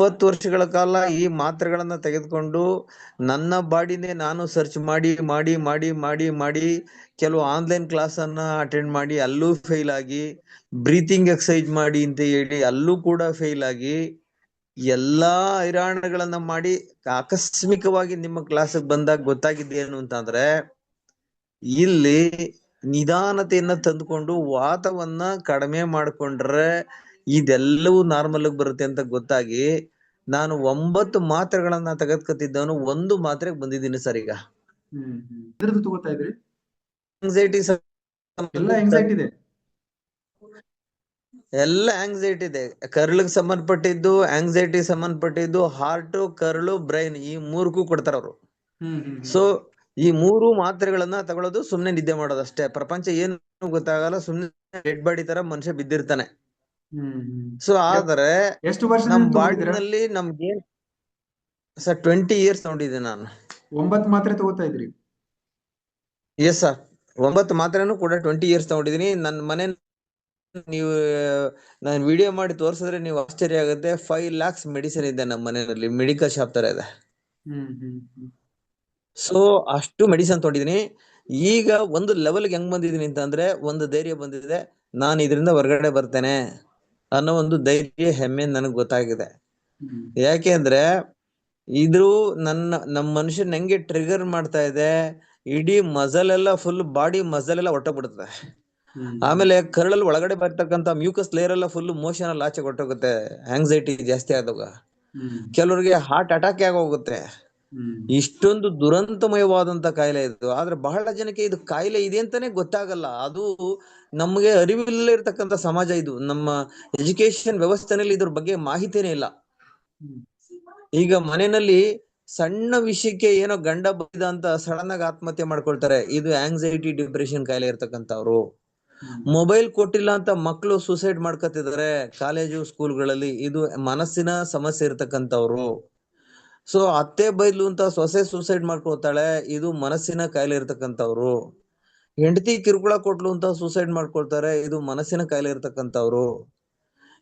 ಇಪ್ಪತ್ತು ವರ್ಷಗಳ ಕಾಲ ಈ ಮಾತ್ರೆಗಳನ್ನ ತೆಗೆದುಕೊಂಡು ನನ್ನ ಬಾಡಿನೇ ನಾನು ಸರ್ಚ್ ಮಾಡಿ ಮಾಡಿ ಮಾಡಿ ಮಾಡಿ ಮಾಡಿ ಕೆಲವು ಆನ್ಲೈನ್ ಕ್ಲಾಸ್ ಅನ್ನ ಅಟೆಂಡ್ ಮಾಡಿ ಅಲ್ಲೂ ಫೇಲ್ ಆಗಿ ಬ್ರೀತಿಂಗ್ ಎಕ್ಸಸೈಜ್ ಮಾಡಿ ಅಂತ ಹೇಳಿ ಅಲ್ಲೂ ಕೂಡ ಫೇಲ್ ಆಗಿ ಎಲ್ಲಾ ಹೈರಾಣಗಳನ್ನ ಮಾಡಿ ಆಕಸ್ಮಿಕವಾಗಿ ನಿಮ್ಮ ಕ್ಲಾಸಿಗೆ ಬಂದಾಗ ಗೊತ್ತಾಗಿದ್ದೇನು ಅಂತಂದ್ರೆ ಇಲ್ಲಿ ನಿಧಾನತೆಯನ್ನ ತಂದುಕೊಂಡು ವಾತವನ್ನ ಕಡಿಮೆ ಮಾಡ್ಕೊಂಡ್ರೆ ಇದೆಲ್ಲವೂ ನಾರ್ಮಲ್ ಆಗಿ ಬರುತ್ತೆ ಅಂತ ಗೊತ್ತಾಗಿ ನಾನು ಒಂಬತ್ತು ಮಾತ್ರೆಗಳನ್ನ ತೆಗೆದ್ಕೊತಿದ್ದವನು ಒಂದು ಮಾತ್ರೆಗೆ ಬಂದಿದ್ದೀನಿ ಸರ್ ಈಗ. ಆಂಗ್ಸೈಟಿ ಎಲ್ಲ ಎಂಗ್ಸೈಟಿ ಇದೆ? ಎಲ್ಲ ಆಂಗ್ಸೈಟಿ ಇದೆ. ಕರ್ಳಿಗೆ ಸಂಬಂಧಪಟ್ಟಿದ್ದು ಆಂಗ್ಸೈಟಿ ಸಂಬಂಧಪಟ್ಟಿದ್ದು ಹಾರ್ಟ್ ಕರ್ಳು ಬ್ರೈನ್ ಈ ಮೂರ್ಗೂ ಕೊಡ್ತಾರ ಅವರು. ಸೊ ಈ ಮೂರು ಮಾತ್ರೆಗಳನ್ನ ತಗೊಳ್ಳೋದು ಸುಮ್ನೆ ನಿದ್ದೆ ಮಾಡೋದು ಅಷ್ಟೇ ಪ್ರಪಂಚ ಏನು ಗೊತ್ತಾಗಲ್ಲ ಸುಮ್ನೆ ಡೆಡ್ ಬಾಡಿ ತರ ಮನುಷ್ಯ ಬಿದ್ದಿರ್ತಾನೆ. ಸೊ ಆದ್ರೆ ಎಷ್ಟು ನಮ್ ಬಾಡಿನಲ್ಲಿ ನಮ್ಗೆ ಸರ್ ಟ್ವೆಂಟಿ ಇಯರ್ಸ್ ತಗೊಂಡಿದ್ದೆ ನಾನು. ಒಂಬತ್ತು ಮಾತ್ರೆ ತಗೋತಾ ಇದ್ರಿ. ಎಸ್ ಸರ್ ಒಂಬತ್ತು ಮಾತ್ರೆನೂ ಕೂಡ ಟ್ವೆಂಟಿ ಇಯರ್ಸ್ ತಗೊಂಡಿದ್ದೀನಿ. ನನ್ನ ಮನೆ ನೀವು ನಾನು ವಿಡಿಯೋ ಮಾಡಿ ತೋರಿಸಿದ್ರೆ ನೀವು ಆಶ್ಚರ್ಯ ಆಗುತ್ತೆ. ಫೈವ್ ಲ್ಯಾಕ್ಸ್ ಮೆಡಿಸಿನ್ ಇದೆ ನಮ್ಮ ಮನೆಯಲ್ಲಿ ಮೆಡಿಕಲ್ ಶಾಪ್ ತರ ಇದೆ. ಹ್ಮ್ ಹ್ಮ್ ಹ್ಮ್. ಸೊ ಅಷ್ಟು ಮೆಡಿಸಿನ್ ತಗೊಂಡಿದ್ದೀನಿ. ಈಗ ಒಂದು ಲೆವೆಲ್ಗೆ ಹೆಂಗ್ ಬಂದಿದ್ದೀನಿ ಅಂತಂದ್ರೆ ಒಂದು ಧೈರ್ಯ ಬಂದಿದೆ. ನಾನು ಇದರಿಂದ ಹೊರಗಡೆ ಬರ್ತೇನೆ. ಅನ್ನೋ ಒಂದು ಧೈರ್ಯ ಹೆಮ್ಮೆ ನನಗೆ ಗೊತ್ತಾಗಿದೆ. ಯಾಕೆ ಅಂದ್ರೆ ಇದು ನನ್ನ ನಮ್ಮ ಮನುಷ್ಯನ್ ಹೆಂಗೆ ಟ್ರಿಗರ್ ಮಾಡ್ತಾ ಇದೆ ಇಡೀ ಮಸಲ್ ಎಲ್ಲ ಫುಲ್ ಬಾಡಿ ಮಸಲ್ ಎಲ್ಲ ಹೊಟ್ಟೋಗ್ಬಿಡ್ತದೆ ಆಮೇಲೆ ಕರಳಲ್ಲಿ ಒಳಗಡೆ ಬರ್ತಕ್ಕಂತ ಮ್ಯೂಕಸ್ ಲೇಯರ್ ಎಲ್ಲ ಫುಲ್ ಮೋಷನ್ ಅಲ್ಲಿ ಆಚೆ ಹೊಟ್ಟೋಗುತ್ತೆ ಆಂಗ್ಸೈಟಿ ಜಾಸ್ತಿ ಆದಾಗ. ಕೆಲವರಿಗೆ ಹಾರ್ಟ್ ಅಟ್ಯಾಕ್ ಆಗೋಗುತ್ತೆ. ಇಷ್ಟೊಂದು ದುರಂತಮಯವಾದಂತ ಕಾಯಿಲೆ ಇದು. ಆದ್ರೆ ಬಹಳ ಜನಕ್ಕೆ ಇದು ಕಾಯಿಲೆ ಇದೆ ಅಂತಾನೆ ಗೊತ್ತಾಗಲ್ಲ. ಅದು ನಮಗೆ ಅರಿವಿಲ್ಲ ಇರ್ತಕ್ಕಂಥ ಸಮಾಜ ಇದು. ನಮ್ಮ ಎಜುಕೇಶನ್ ವ್ಯವಸ್ಥೆನಲ್ಲಿ ಇದ್ರ ಬಗ್ಗೆ ಮಾಹಿತಿನೇ ಇಲ್ಲ. ಈಗ ಮನೆಯಲ್ಲಿ ಸಣ್ಣ ವಿಷಯಕ್ಕೆ ಏನೋ ಗಂಡ ಬೈದ ಅಂತ ಸಡನ್ ಆಗಿ ಆತ್ಮಹತ್ಯೆ ಮಾಡ್ಕೊಳ್ತಾರೆ. ಇದು ಆಂಗ್ಸೈಟಿ ಡಿಪ್ರೆಷನ್ ಕಾಯಿಲೆ ಇರ್ತಕ್ಕಂಥವ್ರು. ಮೊಬೈಲ್ ಕೊಟ್ಟಿಲ್ಲ ಅಂತ ಮಕ್ಕಳು ಸೂಸೈಡ್ ಮಾಡ್ಕೊತಿದ್ದಾರೆ ಕಾಲೇಜು ಸ್ಕೂಲ್ಗಳಲ್ಲಿ ಇದು ಮನಸ್ಸಿನ ಸಮಸ್ಯೆ ಇರ್ತಕ್ಕಂಥವ್ರು. ಸೊ ಅತ್ತೆ ಬೈದ್ಲು ಅಂತ ಸೊಸೆ ಸೂಸೈಡ್ ಮಾಡ್ಕೊಳ್ತಾಳೆ, ಇದು ಮನಸ್ಸಿನ ಕಾಯಿಲೆ ಇರ್ತಕ್ಕಂಥವ್ರು ಹೆಂಡತಿ ಕಿರುಕುಳ ಕೊಟ್ಲು ಅಂತ ಸೂಸೈಡ್ ಮಾಡ್ಕೊಳ್ತಾರೆ, ಇದು ಮನಸ್ಸಿನ ಕಾಯಿಲೆ ಇರ್ತಕ್ಕಂಥವ್ರು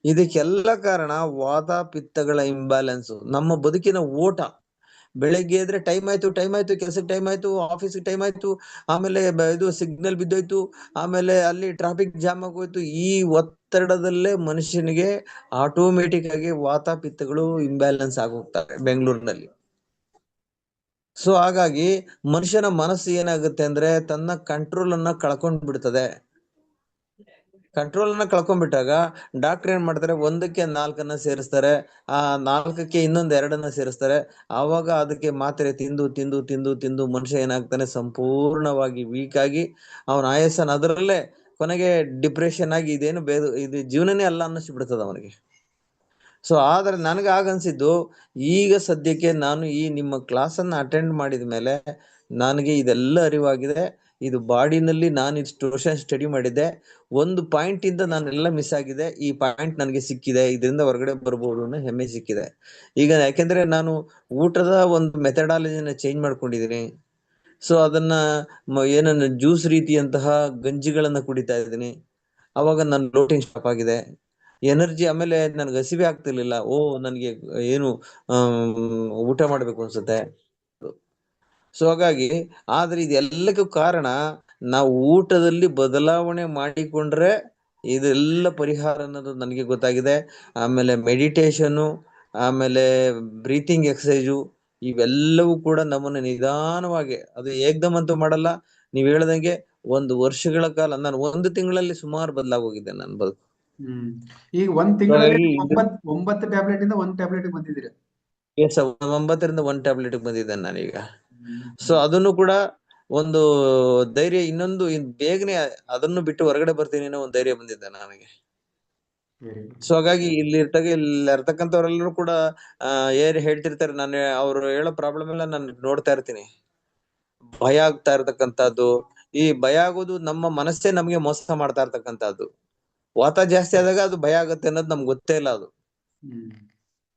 ಇದಕ್ಕೆಲ್ಲ ಕಾರಣ ವಾತ ಪಿತ್ತಗಳ ಇಂಬ್ಯಾಲೆನ್ಸ್ ನಮ್ಮ ಬದುಕಿನ ಓಟ. ಬೆಳಗ್ಗೆ ಎದ್ರೆ ಟೈಮ್ ಆಯ್ತು ಟೈಮ್ ಆಯ್ತು, ಕೆಲ್ಸಕ್ಕೆ ಟೈಮ್ ಆಯ್ತು ಆಫೀಸ್ಗೆ ಟೈಮ್ ಆಯ್ತು, ಆಮೇಲೆ ಇದು ಸಿಗ್ನಲ್ ಬಿದ್ದೋಯ್ತು, ಆಮೇಲೆ ಅಲ್ಲಿ ಟ್ರಾಫಿಕ್ ಜಾಮ್ ಆಗೋಯ್ತು, ಈ ಒತ್ತಡದಲ್ಲೇ ಮನುಷ್ಯನಿಗೆ ಆಟೋಮೆಟಿಕ್ ಆಗಿ ವಾತ ಪಿತ್ತಗಳು ಇಂಬ್ಯಾಲೆನ್ಸ್ ಆಗೋಗ್ತವೆ ಬೆಂಗಳೂರಿನಲ್ಲಿ. ಸೊ ಹಾಗಾಗಿ ಮನುಷ್ಯನ ಮನಸ್ಸು ಏನಾಗುತ್ತೆ ಅಂದ್ರೆ ತನ್ನ ಕಂಟ್ರೋಲ್ ಅನ್ನ ಕಳ್ಕೊಂಡ್ ಬಿಡ್ತದೆ. ಕಂಟ್ರೋಲ್ ಅನ್ನ ಕಳ್ಕೊಂಡ್ಬಿಟ್ಟಾಗ ಡಾಕ್ಟರ್ ಏನ್ ಮಾಡ್ತಾರೆ, ಒಂದಕ್ಕೆ ನಾಲ್ಕನ್ನ ಸೇರಿಸ್ತಾರೆ, ಆ ನಾಲ್ಕಕ್ಕೆ ಇನ್ನೊಂದ್ ಎರಡನ್ನ ಸೇರಿಸ್ತಾರೆ. ಆವಾಗ ಅದಕ್ಕೆ ಮಾತ್ರೆ ತಿಂದು ತಿಂದು ತಿಂದು ತಿಂದು ಮನುಷ್ಯ ಏನಾಗ್ತಾನೆ ಸಂಪೂರ್ಣವಾಗಿ ವೀಕ್ ಆಗಿ, ಅವನ ಆಯಸ್ಸನ್ನ ಅದರಲ್ಲೇ ಕೊನೆಗೆ ಡಿಪ್ರೆಷನ್ ಆಗಿ ಇದೇನು ಬೇದು, ಇದು ಜೀವನನೇ ಅಲ್ಲ ಅನ್ನಿಸ್ಬಿಡ್ತದ ಅವನಿಗೆ. ಸೊ ಆದ್ರೆ ನನಗೆ ಆಗನ್ಸಿದ್ದು ಈಗ ಸದ್ಯಕ್ಕೆ ನಾನು ಈ ನಿಮ್ಮ ಕ್ಲಾಸ್ ಅನ್ನ ಅಟೆಂಡ್ ಮಾಡಿದ ಮೇಲೆ ನನಗೆ ಇದೆಲ್ಲ ಅರಿವಾಗಿದೆ. ಇದು ಬಾಡಿನಲ್ಲಿ ನಾನು ಇದು ಟ್ಯೂಷನ್ ಸ್ಟಡಿ ಮಾಡಿದ್ದೆ. ಒಂದು ಪಾಯಿಂಟ್ ಇಂದ ನಾನೆಲ್ಲ ಮಿಸ್ ಆಗಿದೆ. ಈ ಪಾಯಿಂಟ್ ನನಗೆ ಸಿಕ್ಕಿದೆ. ಇದರಿಂದ ಹೊರಗಡೆ ಬರ್ಬೋದು ಅನ್ನೋ ಹೆಮ್ಮೆ ಸಿಕ್ಕಿದೆ. ಈಗ ಯಾಕೆಂದ್ರೆ ನಾನು ಊಟದ ಒಂದು ಮೆಥಡಾಲಜಿನ ಚೇಂಜ್ ಮಾಡ್ಕೊಂಡಿದ್ದೀನಿ. ಸೊ ಅದನ್ನ ಏನನ್ನ ಜ್ಯೂಸ್ ರೀತಿಯಂತಹ ಗಂಜಿಗಳನ್ನ ಕುಡಿತಾ ಇದ್ದೀನಿ. ಅವಾಗ ನನ್ನ ಲೋಟಿಂಗ್ ಸ್ಟಾಪ್ ಆಗಿದೆ. ಎನರ್ಜಿ ಆಮೇಲೆ ನನ್ಗೆ ಹಸಿವೆ ಆಗ್ತಿರ್ಲಿಲ್ಲ. ಓ, ನನಗೆ ಏನು ಊಟ ಮಾಡ್ಬೇಕು ಅನ್ಸುತ್ತೆ. ಸೊ ಹಾಗಾಗಿ ಆದ್ರೆ ಇದೆಲ್ಲಕ್ಕೂ ಕಾರಣ ನಾವು ಊಟದಲ್ಲಿ ಬದಲಾವಣೆ ಮಾಡಿಕೊಂಡ್ರೆ ಇದೆಲ್ಲ ಪರಿಹಾರ ಅನ್ನೋದು ನನಗೆ ಗೊತ್ತಾಗಿದೆ. ಆಮೇಲೆ ಮೆಡಿಟೇಷನು ಆಮೇಲೆ ಬ್ರೀತಿಂಗ್ ಎಕ್ಸಸೈಜು ಇವೆಲ್ಲವೂ ಕೂಡ ನಮ್ಮನ್ನ ನಿಧಾನವಾಗಿ ಅದು ಏಕ್ದಮ್ ಅಂತೂ ಮಾಡಲ್ಲ. ನೀವ್ ಹೇಳ್ದಂಗೆ ಒಂದು ವರ್ಷಗಳ ಕಾಲ ನಾನು ಒಂದು ತಿಂಗಳಲ್ಲಿ ಸುಮಾರು ಬದಲಾಗೋಗಿದೆ ನನ್ನ ಬದುಕು. ಈಗ ಒಂದ್ ತಿಂಗಳಲ್ಲಿ ಒಂಬತ್ತು ಟ್ಯಾಬ್ಲೆಟ್ ಇಂದ ಒಂದ್ ಟ್ಯಾಬ್ಲೆಟ್ ಬಂದಿದ್ದೀರಾ? ಎಸ್ ಒಂಬತ್ತರಿಂದ ಒಂದ್ ಟ್ಯಾಬ್ಲೆಟ್ ಬಂದಿದ್ದೇನೆ ನಾನೀಗ. ಸೊ ಅದನ್ನು ಕೂಡ ಒಂದು ಧೈರ್ಯ ಇನ್ನೊಂದು ಇನ್ ಬೇಗನೆ ಅದನ್ನು ಬಿಟ್ಟು ಹೊರಗಡೆ ಬರ್ತೀನಿ ಅನ್ನೋ ಒಂದು ಧೈರ್ಯ ಬಂದಿದೆ ನನಗೆ. ಸೊ ಹಾಗಾಗಿ ಇಲ್ಲಿ ಇರ್ತಾಗ ಇಲ್ಲಿ ಇರ್ತಕ್ಕಂಥವ್ರೆಲ್ಲರೂ ಕೂಡ ಏನ್ ಹೇಳ್ತಿರ್ತಾರೆ. ನಾನು ಅವ್ರು ಹೇಳೋ ಪ್ರಾಬ್ಲಮ್ ಎಲ್ಲ ನಾನು ನೋಡ್ತಾ ಇರ್ತೀನಿ. ಭಯ ಆಗ್ತಾ ಇರ್ತಕ್ಕಂಥದ್ದು. ಈ ಭಯ ಆಗೋದು ನಮ್ಮ ಮನಸ್ಸೇ ನಮ್ಗೆ ಮೋಸ ಮಾಡ್ತಾ ಇರ್ತಕ್ಕಂಥದ್ದು. ವಾತ ಜಾಸ್ತಿ ಆದಾಗ ಅದು ಭಯ ಆಗುತ್ತೆ ಅನ್ನೋದು ನಮ್ಗೆ ಗೊತ್ತೇ ಇಲ್ಲ ಅದು.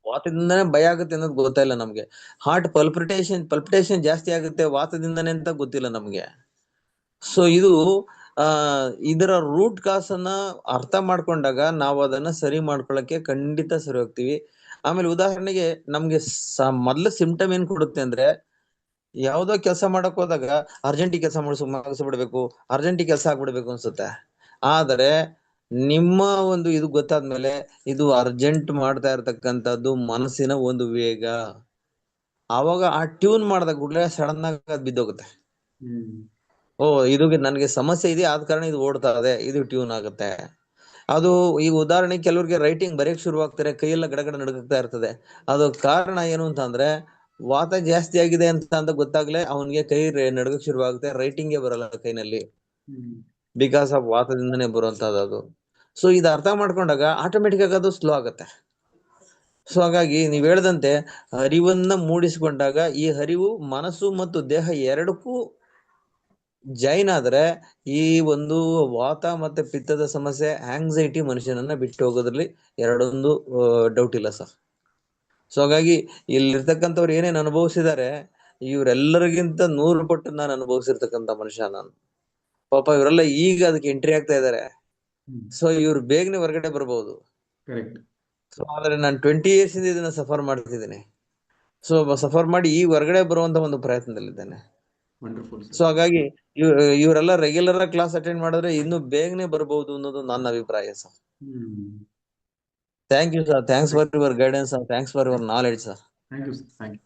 ವಾತದಿಂದನೇ ಭಯ ಆಗುತ್ತೆ ಅನ್ನೋದು ಗೊತ್ತಿಲ್ಲ ನಮ್ಗೆ. ಹಾರ್ಟ್ ಪಲ್ಪಿಟೇಷನ್ ಪಲ್ಪಿಟೇಷನ್ ಜಾಸ್ತಿ ಆಗುತ್ತೆ ವಾತದಿಂದನೇ ಅಂತ ಗೊತ್ತಿಲ್ಲ ನಮ್ಗೆ. ಸೊ ಇದು ಆ, ಇದರ ರೂಟ್ ಕಾಸ್ ಅನ್ನ ಅರ್ಥ ಮಾಡ್ಕೊಂಡಾಗ ನಾವು ಅದನ್ನ ಸರಿ ಮಾಡ್ಕೊಳಕ್ಕೆ ಖಂಡಿತ ಸರಿ ಹೋಗ್ತೀವಿ. ಆಮೇಲೆ ಉದಾಹರಣೆಗೆ ನಮ್ಗೆ ಮೊದ್ಲು ಸಿಂಪ್ಟಮ್ ಏನ್ ಕೊಡುತ್ತೆ ಅಂದ್ರೆ, ಯಾವ್ದೋ ಕೆಲಸ ಮಾಡಕ್ ಹೋದಾಗ ಅರ್ಜೆಂಟ್ ಕೆಲಸ ಮಾಡಿಸ್, ಮಾಡಿಸ್ಬಿಡ್ಬೇಕು ಅರ್ಜೆಂಟ್ ಕೆಲಸ ಆಗ್ಬಿಡ್ಬೇಕು ಅನ್ಸುತ್ತೆ. ಆದರೆ ನಿಮ್ಮ ಒಂದು ಇದು ಗೊತ್ತಾದ್ಮೇಲೆ ಇದು ಅರ್ಜೆಂಟ್ ಮಾಡ್ತಾ ಇರ್ತಕ್ಕಂಥದ್ದು ಮನಸ್ಸಿನ ಒಂದು ವೇಗ. ಅವಾಗ ಆ ಟ್ಯೂನ್ ಮಾಡಿದಾಗ ಕೂಡಲೇ ಸಡನ್ ಆಗಿ ಅದ್ ಬಿದ್ದೋಗುತ್ತೆ. ಓ, ಇದು ನನಗೆ ಸಮಸ್ಯೆ ಇದೆ, ಆದ ಕಾರಣ ಇದು ಓಡ್ತಾ ಇದೆ, ಇದು ಟ್ಯೂನ್ ಆಗುತ್ತೆ. ಅದು ಈಗ ಉದಾಹರಣೆ ಕೆಲವರಿಗೆ ರೈಟಿಂಗ್ ಬರೆಯಕ್ಕೆ ಶುರುವಾಗ್ತಾರೆ ಕೈಯೆಲ್ಲ ಗಡಗಡ ನಡುಗ್ತಾ ಇರ್ತದೆ. ಅದು ಕಾರಣ ಏನು ಅಂತ ಅಂದ್ರೆ, ವಾತ ಜಾಸ್ತಿ ಆಗಿದೆ ಅಂತ ಅಂತ ಗೊತ್ತಾಗ್ಲೇ ಅವನಿಗೆ ಕೈ ನಡುಗಕ್ ಶುರು ಆಗುತ್ತೆ ರೈಟಿಂಗೇ ಬರಲ್ಲ ಕೈನಲ್ಲಿ. ಬಿಕಾಸ್ ಆಫ್ ವಾತದಿಂದನೇ ಬರುವಂತದ್ದು ಅದು. ಸೊ ಇದು ಅರ್ಥ ಮಾಡ್ಕೊಂಡಾಗ ಆಟೋಮೆಟಿಕ್ ಆಗಿ ಅದು ಸ್ಲೋ ಆಗುತ್ತೆ. ಸೊ ಹಾಗಾಗಿ ನೀವ್ ಹೇಳ್ದಂತೆ, ಹರಿವನ್ನ ಮೂಡಿಸಿಕೊಂಡಾಗ ಈ ಹರಿವು ಮನಸ್ಸು ಮತ್ತು ದೇಹ ಎರಡಕ್ಕೂ ಜೈನ್ ಆದ್ರೆ ಈ ಒಂದು ವಾತ ಮತ್ತೆ ಪಿತ್ತದ ಸಮಸ್ಯೆ ಆಂಗ್ಸೈಟಿ ಮನುಷ್ಯನನ್ನ ಬಿಟ್ಟು ಹೋಗೋದ್ರಲ್ಲಿ ಎರಡೊಂದು ಡೌಟ್ ಇಲ್ಲ ಸರ್. ಸೊ ಹಾಗಾಗಿ ಇಲ್ಲಿರ್ತಕ್ಕಂಥವ್ರು ಏನೇನ್ ಅನುಭವಿಸಿದ್ದಾರೆ ಇವರೆಲ್ಲರಿಗಿಂತ ನೂರು ಪಟ್ಟು ನಾನು ಅನುಭವಿಸಿರ್ತಕ್ಕಂಥ ಮನುಷ್ಯ ನಾನು. ಪಾಪ ಇವರೆಲ್ಲ ಈಗ ಅದಕ್ಕೆ ಎಂಟ್ರಿ ಆಗ್ತಾ ಇದ್ದಾರೆ ಸೊ ಇವ್ರು ಬೇಗನೆ ಹೊರಗಡೆ ಬರ್ಬೋದು. ಸೊ ಆದ್ರೆ ನಾನು ಟ್ವೆಂಟಿ ಇಯರ್ಸ್ ಇಂದ ಇದನ್ನ ಸಫರ್ ಮಾಡ್ತಿದ್ದೀನಿ. ಸೊ ಸಫರ್ ಮಾಡಿ ಈ ಹೊರಗಡೆ ಬರುವಂತ ಒಂದು ಪ್ರಯತ್ನದಲ್ಲಿದ್ದೇನೆ. ಸೊ ಹಾಗಾಗಿ ಇವರೆಲ್ಲ ರೆಗ್ಯುಲರ್ ಆಗಿ ಕ್ಲಾಸ್ ಅಟೆಂಡ್ ಮಾಡಿದ್ರೆ ಇನ್ನು ಬೇಗನೆ ಬರಬಹುದು ಅನ್ನೋದು ನನ್ನ ಅಭಿಪ್ರಾಯ sir. Thank you sir thanks for your guidance thanks for your knowledge sir thank you sir thank you